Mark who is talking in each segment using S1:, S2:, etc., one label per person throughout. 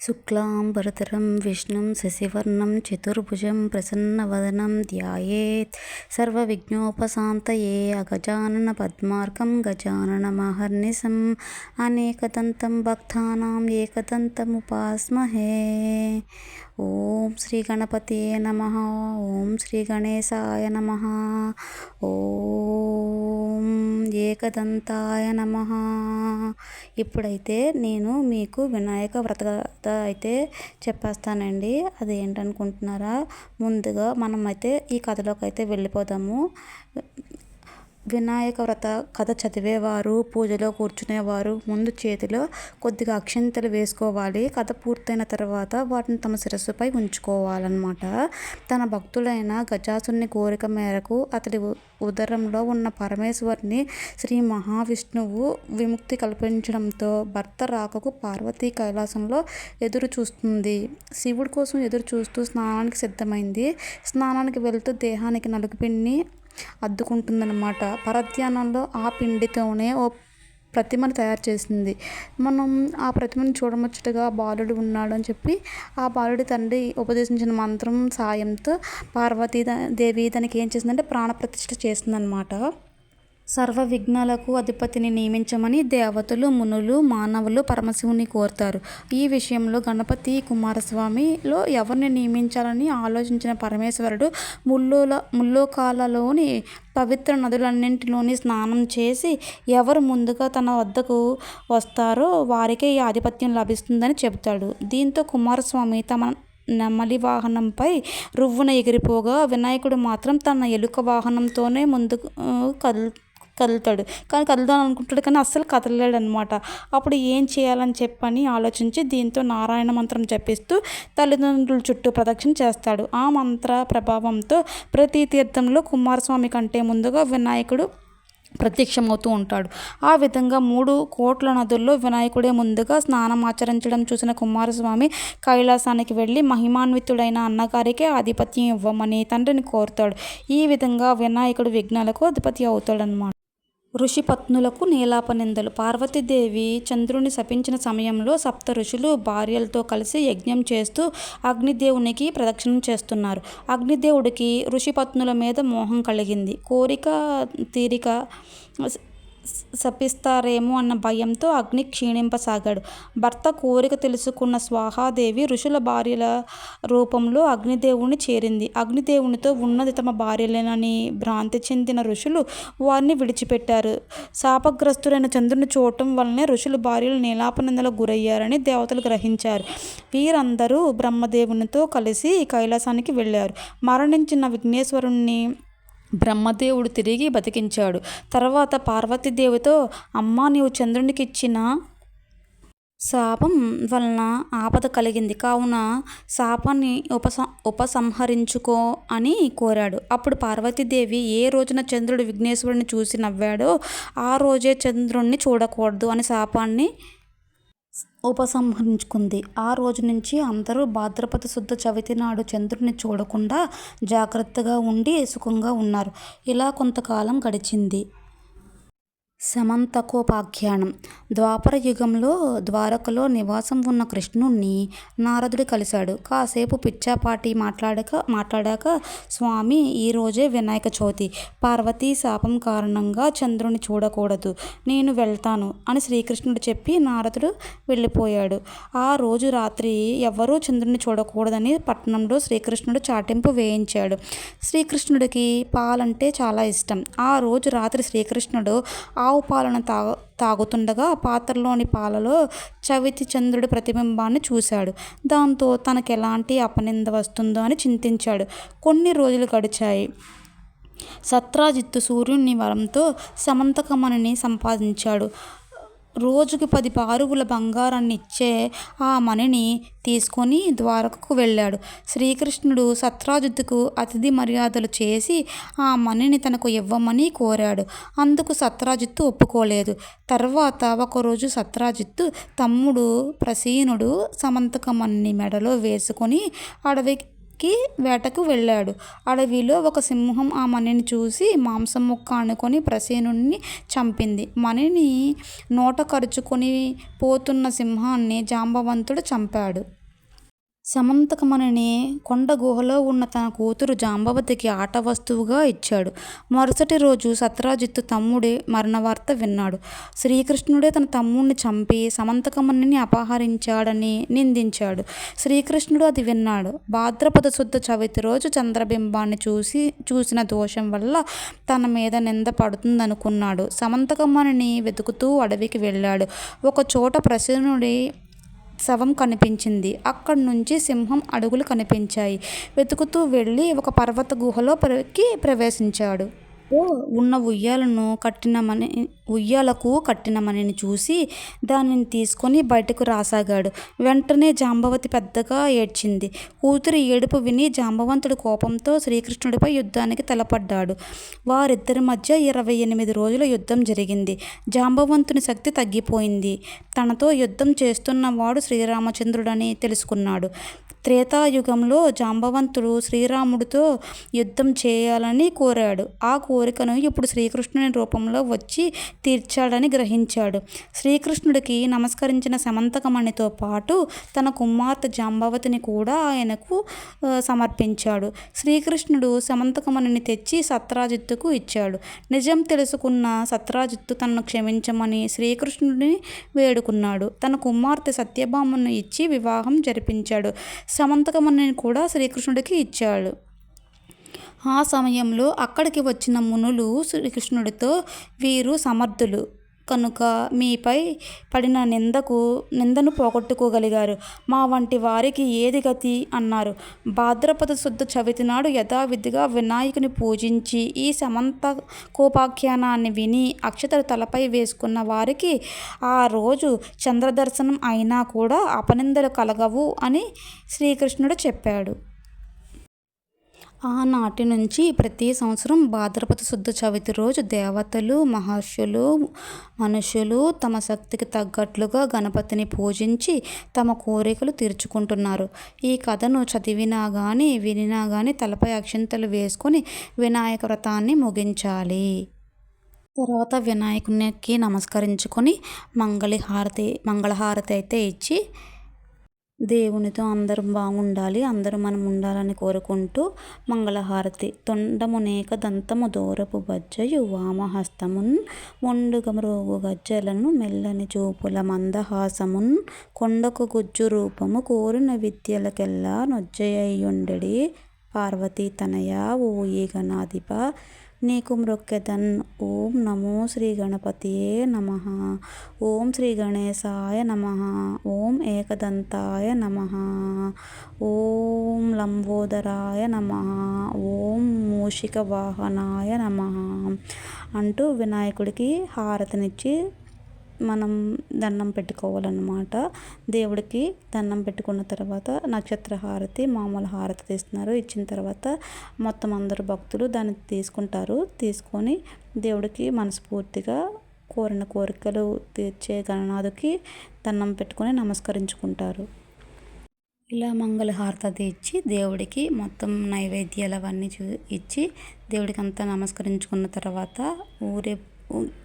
S1: శుక్లాంబరతరం విష్ణుం శశివర్ణం చతుర్భుజం ప్రసన్నవదనం ధ్యాయేత్ సర్వవిఘ్నోపశాంతయే అగజానన పద్మార్కం గజాననమహర్నిశం అనేకదంతం భక్తానాం ఏకదంతముపాస్మహే ఓం శ్రీ గణపతే నమ ఓం శ్రీ గణేశాయ నమ ఓ ఏకదంతాయ నమ. ఇప్పుడైతే నేను మీకు వినాయక వ్రత కథ అయితే చెప్పేస్తానండి. అది ఏంటనుకుంటున్నారా ముందుగా మనం అయితే ఈ కథలోకి అయితే వెళ్ళిపోదాము. వినాయక వ్రత కథ చదివేవారు పూజలో కూర్చునేవారు. ముందు చేతిలో కొద్దిగా అక్షంతలు వేసుకోవాలి. కథ పూర్తయిన తర్వాత వాటిని తమ శిరస్సుపై ఉంచుకోవాలన్నమాట. తన భక్తులైన గజాసుని కోరిక మేరకు అతడి ఉదరంలో ఉన్న పరమేశ్వరిని శ్రీ మహావిష్ణువు విముక్తి కల్పించడంతో భర్త రాకకు పార్వతీ కైలాసంలో ఎదురు చూస్తుంది. శివుడి కోసం ఎదురు చూస్తూ స్నానానికి సిద్ధమైంది. స్నానానికి వెళ్తూ దేహానికి నలుగుపిండిని అద్దుకుంటుందన్నమాట. పరధ్యానంలో ఆ పిండితోనే ఓ ప్రతిమను తయారు చేసింది. మనం ఆ ప్రతిమను చూడముచ్చటగా బాలుడు ఉన్నాడు అని చెప్పి ఆ బాలుడి తండ్రి ఉపదేశించిన మంత్రం సాయంతో పార్వతీ దేవి తనకి ఏం చేసిందంటే ప్రాణప్రతిష్ఠ చేసిందనమాట సర్వ విఘ్నాలకు అధిపతిని నియమించమని దేవతలు మునులు మానవులు పరమశివుని కోరుతారు. ఈ విషయంలో గణపతి కుమారస్వామిలో ఎవరిని నియమించాలని ఆలోచించిన పరమేశ్వరుడు ముల్లోల ముల్లోకాలలోని పవిత్ర నదులన్నింటిలోని స్నానం చేసి ఎవరు ముందుగా తన వద్దకు వస్తారో వారికే ఈ ఆధిపత్యం లభిస్తుందని చెబుతాడు. దీంతో కుమారస్వామి తమ నెమలి వాహనంపై రువ్వున ఎగిరిపోగా వినాయకుడు మాత్రం తన ఎలుక వాహనంతోనే ముందుకు కదులు కదులుతాడు. కానీ కదులుదాం అనుకుంటాడు కానీ అస్సలు కదలలేడు అనమాట అప్పుడు ఏం చేయాలని చెప్పని ఆలోచించి దీంతో నారాయణ మంత్రం జపిస్తూ తల్లిదండ్రుల చుట్టూ ప్రదక్షిణ చేస్తాడు. ఆ మంత్ర ప్రభావంతో ప్రతి తీర్థంలో కుమారస్వామి కంటే ముందుగా వినాయకుడు ప్రత్యక్షమవుతూ ఉంటాడు. ఆ విధంగా మూడు కోట్ల నదుల్లో వినాయకుడే ముందుగా స్నానం ఆచరించడం చూసిన కుమారస్వామి కైలాసానికి వెళ్ళి మహిమాన్వితుడైన అన్నగారికి ఆధిపత్యం ఇవ్వమని తండ్రిని కోరుతాడు. ఈ విధంగా వినాయకుడు విఘ్నాలకు అధిపతి అవుతాడనమాట ఋషిపత్నులకు నీలాపనిందలు పార్వతీదేవి చంద్రుని శపించిన సమయంలో సప్త ఋషులు భార్యలతో కలిసి యజ్ఞం చేస్తూ అగ్నిదేవునికి ప్రదక్షిణం చేస్తున్నారు. అగ్నిదేవుడికి ఋషిపత్నుల మీద మోహం కలిగింది. కోరిక తీరిక శపిస్తారేమో అన్న భయంతో అగ్ని క్షీణింపసాగాడు. భర్త కోరిక తెలుసుకున్న స్వాహాదేవి ఋషుల భార్యల రూపంలో అగ్నిదేవుని చేరింది. అగ్నిదేవునితో ఉన్నది తమ భార్యలేనని భ్రాంతి చెందిన ఋషులు వారిని విడిచిపెట్టారు. శాపగ్రస్తులైన చంద్రుని చూడటం వల్లనే ఋషులు భార్యలు నీలాపనందలకు గురయ్యారని దేవతలు గ్రహించారు. వీరందరూ బ్రహ్మదేవునితో కలిసి కైలాసానికి వెళ్ళారు. మరణించిన విఘ్నేశ్వరుణ్ణి బ్రహ్మదేవుడు తిరిగి బతికించాడు. తర్వాత పార్వతీదేవితో అమ్మ నీవు చంద్రునికి ఇచ్చిన శాపం వలన ఆపద కలిగింది. కావున శాపాన్ని ఉపస ఉపసంహరించుకో అని కోరాడు. అప్పుడు పార్వతీదేవి ఏ రోజున చంద్రుడు విఘ్నేశ్వరుని చూసి నవ్వాడో ఆ రోజే చంద్రుణ్ణి చూడకూడదు అని శాపాన్ని ఉపసంహరించుకుంది. ఆ రోజు నుంచి అందరూ భాద్రపద శుద్ధ చవితి నాడు చంద్రుడిని చూడకుండా జాగ్రత్తగా ఉండి సుఖంగా ఉన్నారు. ఇలా కొంతకాలం గడిచింది. సమంతకోపాఖ్యానం. ద్వాపర యుగంలో ద్వారకలో నివాసం ఉన్న కృష్ణుణ్ణి నారదుడు కలిశాడు. కాసేపు పిచ్చాపాటి మాట్లాడక మాట్లాడాక స్వామి ఈరోజే వినాయక చవితి. పార్వతీ శాపం కారణంగా చంద్రుని చూడకూడదు. నేను వెళ్తాను అని శ్రీకృష్ణుడు చెప్పి నారదుడు వెళ్ళిపోయాడు. ఆ రోజు రాత్రి ఎవరూ చంద్రుని చూడకూడదని పట్టణంలో శ్రీకృష్ణుడు చాటింపు వేయించాడు. శ్రీకృష్ణుడికి పాలంటే చాలా ఇష్టం. ఆ రోజు రాత్రి శ్రీకృష్ణుడు ఆవు పాలను తాగు తాగుతుండగా పాత్రలోని పాలలో చవితి చంద్రుడి ప్రతిబింబాన్ని చూశాడు. దాంతో తనకు ఎలాంటి అపనింద వస్తుందో అని చింతించాడు. కొన్ని రోజులు గడిచాయి. సత్రాజిత్తు సూర్యుని వరంతో సమంతకమణిని సంపాదించాడు. రోజుకి పది పారుగుల బంగారాన్ని ఇచ్చే ఆ మణిని తీసుకొని ద్వారకకు వెళ్ళాడు. శ్రీకృష్ణుడు సత్రాజిత్తుకు అతిథి మర్యాదలు చేసి ఆ మణిని తనకు ఇవ్వమని కోరాడు. అందుకు సత్రాజిత్తు ఒప్పుకోలేదు. తర్వాత ఒకరోజు సత్రాజిత్తు తమ్ముడు ప్రసీనుడు సమంతకమణిని మెడలో వేసుకొని అడవి కి వేటకు వెళ్ళాడు. అడవిలో ఒక సింహం ఆ మణిని చూసి మాంసం ముక్క అనుకొని ప్రసేనుణ్ణి చంపింది. మణిని నోట కరుచుకొని పోతున్న సింహాన్ని జాంబవంతుడు చంపాడు. సమంతకమణిని కొండ గుహలో ఉన్న తన కూతురు జాంబవతికి ఆట వస్తువుగా ఇచ్చాడు. మరుసటి రోజు సత్రాజిత్తు తమ్ముడి మరణవార్త విన్నాడు. శ్రీకృష్ణుడే తన తమ్ముడిని చంపి సమంతకమణిని అపహరించాడని నిందించాడు. శ్రీకృష్ణుడు అది విన్నాడు. భాద్రపద శుద్ధ చవితి రోజు చంద్రబింబాన్ని చూసి చూసిన దోషం వల్ల తన మీద నింద పడుతుందనుకున్నాడు. సమంతకమణిని వెతుకుతూ అడవికి వెళ్ళాడు. ఒక చోట ప్రసన్నుడి శవం కనిపించింది. అక్కడి నుంచి సింహం అడుగులు కనిపించాయి. వెతుకుతూ వెళ్ళి ఒక పర్వత గుహలో ప్రవేశించాడు. ఓ ఉన్న ఉయ్యాలను కట్టినమని ఉయ్యాలకు కట్టినమని చూసి దానిని తీసుకొని బయటకు రాసాగాడు. వెంటనే జాంబవతి పెద్దగా ఏడ్చింది. కూతురి ఏడుపు విని జాంబవంతుడు కోపంతో శ్రీకృష్ణుడిపై యుద్ధానికి తలపడ్డాడు. వారిద్దరి మధ్య ఇరవై ఎనిమిది రోజుల యుద్ధం జరిగింది. జాంబవంతుని శక్తి తగ్గిపోయింది. తనతో యుద్ధం చేస్తున్నవాడు శ్రీరామచంద్రుడని తెలుసుకున్నాడు. త్రేతాయుగంలో జాంబవంతుడు శ్రీరాముడితో యుద్ధం చేయాలని కోరాడు. ఆ కోరికను ఇప్పుడు శ్రీకృష్ణుని రూపంలో వచ్చి తీర్చాడని గ్రహించాడు. శ్రీకృష్ణుడికి నమస్కరించిన సమంతకమణితో పాటు తన కుమార్తె జాంబవతిని కూడా ఆయనకు సమర్పించాడు. శ్రీకృష్ణుడు సమంతకమణిని తెచ్చి సత్రాజిత్తుకు ఇచ్చాడు. నిజం తెలుసుకున్న సత్రాజిత్తు తనను క్షమించమని శ్రీకృష్ణుడిని వేడుకున్నాడు. తన కుమార్తె సత్యభామను ఇచ్చి వివాహం జరిపించాడు. సమంతకమణిని కూడా శ్రీకృష్ణుడికి ఇచ్చాడు. ఆ సమయంలో అక్కడికి వచ్చిన మునులు శ్రీకృష్ణుడితో వీరు సమర్థులు. కనుక మీపై పడిన నిందకు నిందను పోగొట్టుకోగలిగారు. మా వంటి వారికి ఏది గతి? అన్నారు. భాద్రపద శుద్ధ చవితి నాడు యథావిధిగా వినాయకుని పూజించి ఈ సమంత కోపాఖ్యానాన్ని విని అక్షతలు తలపై వేసుకున్న వారికి ఆ రోజు చంద్రదర్శనం అయినా కూడా అపనిందలు కలగవు అని శ్రీకృష్ణుడు చెప్పాడు. ఆనాటి నుంచి ప్రతి సంవత్సరం భాద్రపద శుద్ధ చవితి రోజు దేవతలు మహర్షులు మనుషులు తమ శక్తికి తగ్గట్లుగా గణపతిని పూజించి తమ కోరికలు తీర్చుకుంటున్నారు. ఈ కథను చదివినా కానీ వినినా కానీ తలపై అక్షంతలు వేసుకొని వినాయక వ్రతాన్ని ముగించాలి. తర్వాత వినాయకునికి నమస్కరించుకొని మంగళ హారతి మంగళహారతి అయితే ఇచ్చి దేవునితో అందరం బాగుండాలి అందరూ మనం ఉండాలని కోరుకుంటూ మంగళహారతి. తొండమునేక దంతము దూరపు బజ్జయు వామహస్తమున్ మొండుగమరోగు గజ్జలను మెల్లని చూపుల మందహాసమున్ కొండకు గుజ్జు రూపము కోరిన విద్యలకెల్లా నొజ్జయ్యుండెడి పార్వతీ తనయ ఓ ఈగనాధిప నీకు మ్రొక్కెదన్ ఓం నమో శ్రీ గణపతియే నమ. ఓం శ్రీ గణేశాయ నమ. ఓం ఏకదంతాయ నమ. ఓం లంబోదరాయ నమ. ఓం మూషిక వాహనాయ నమ. అంటూ వినాయకుడికి హారతినిచ్చి మనం దండం పెట్టుకోవాలన్నమాట. దేవుడికి దండం పెట్టుకున్న తర్వాత నక్షత్ర హారతి మామూలు హారతి తీస్తున్నారు. ఇచ్చిన తర్వాత మొత్తం అందరు భక్తులు దాన్ని తీసుకుంటారు. తీసుకొని దేవుడికి మనస్ఫూర్తిగా కోరిన కోరికలు తీర్చే గణనాథుకి దండం పెట్టుకొని నమస్కరించుకుంటారు. ఇలా మంగళహారతి ఇచ్చి దేవుడికి మొత్తం నైవేద్యాలు అవన్నీ చూ ఇచ్చి దేవుడికి అంతా నమస్కరించుకున్న తర్వాత ఊరే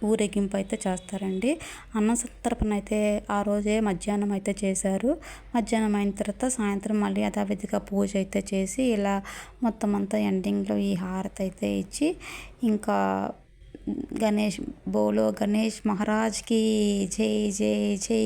S1: ఊరేగింపు అయితే చేస్తారండి. అన్న సంతర్పణ అయితే ఆ రోజే మధ్యాహ్నం అయితే చేశారు. మధ్యాహ్నం అయిన తర్వాత సాయంత్రం మళ్ళీ యథావిధిగా పూజ అయితే చేసి ఇలా మొత్తం అంతా ఎండింగ్లో ఈ హారతి అయితే ఇచ్చి ఇంకా గణేష్ బోలో గణేష్ మహారాజ్కి జై జై జై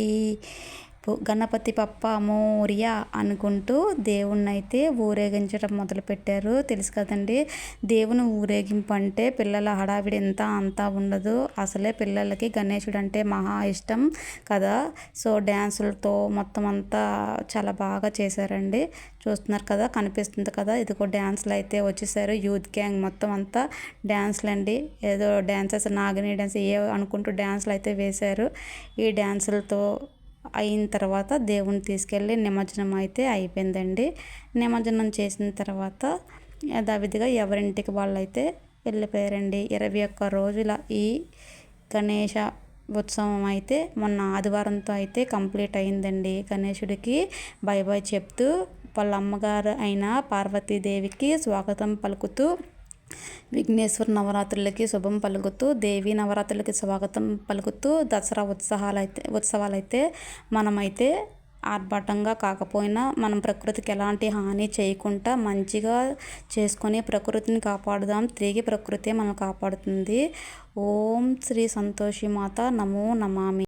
S1: గణపతి పప్ప మోరియా అనుకుంటూ దేవుణ్ణి అయితే ఊరేగించడం మొదలుపెట్టారు. తెలుసు కదండి దేవుని ఊరేగింపు అంటే పిల్లల హడావిడి ఎంత అంతా ఉండదు. అసలే పిల్లలకి గణేశుడు అంటే మహా ఇష్టం కదా. సో డ్యాన్సులతో మొత్తం అంతా చాలా బాగా చేశారండి. చూస్తున్నారు కదా కనిపిస్తుంది కదా. ఇదిగో డ్యాన్స్లు అయితే వచ్చేసారు. యూత్ గ్యాంగ్ మొత్తం అంతా డ్యాన్స్లు అండి ఏదో డ్యాన్సెస్ నాగిని డ్యాన్స్ ఏ అనుకుంటూ డ్యాన్స్లు అయితే వేశారు. ఈ డ్యాన్సులతో అయిన తర్వాత దేవుని తీసుకెళ్ళి నిమజ్జనం అయితే అయిపోయిందండి. నిమజ్జనం చేసిన తర్వాత యథావిధిగా ఎవరింటికి వాళ్ళైతే వెళ్ళిపోయారండి. ఇరవై ఒక్క రోజుల ఈ గణేష ఉత్సవం అయితే మొన్న ఆదివారంతో అయితే కంప్లీట్ అయిందండి. గణేషుడికి బై బై చెప్తూ వాళ్ళ అమ్మగారు అయిన పార్వతీదేవికి స్వాగతం పలుకుతూ విఘ్నేశ్వర నవరాత్రులకి శుభం పలుకుతూ దేవి నవరాత్రులకి స్వాగతం పలుకుతూ దసరా ఉత్సవాలు అయితే ఉత్సవాలైతే మనమైతే ఆర్భాటంగా కాకపోయినా మనం ప్రకృతికి ఎలాంటి హాని చేయకుండా మంచిగా చేసుకొని ప్రకృతిని కాపాడుదాం. తిరిగి ప్రకృతి మనం కాపాడుతుంది. ఓం శ్రీ సంతోషి మాత. నమో నమామి.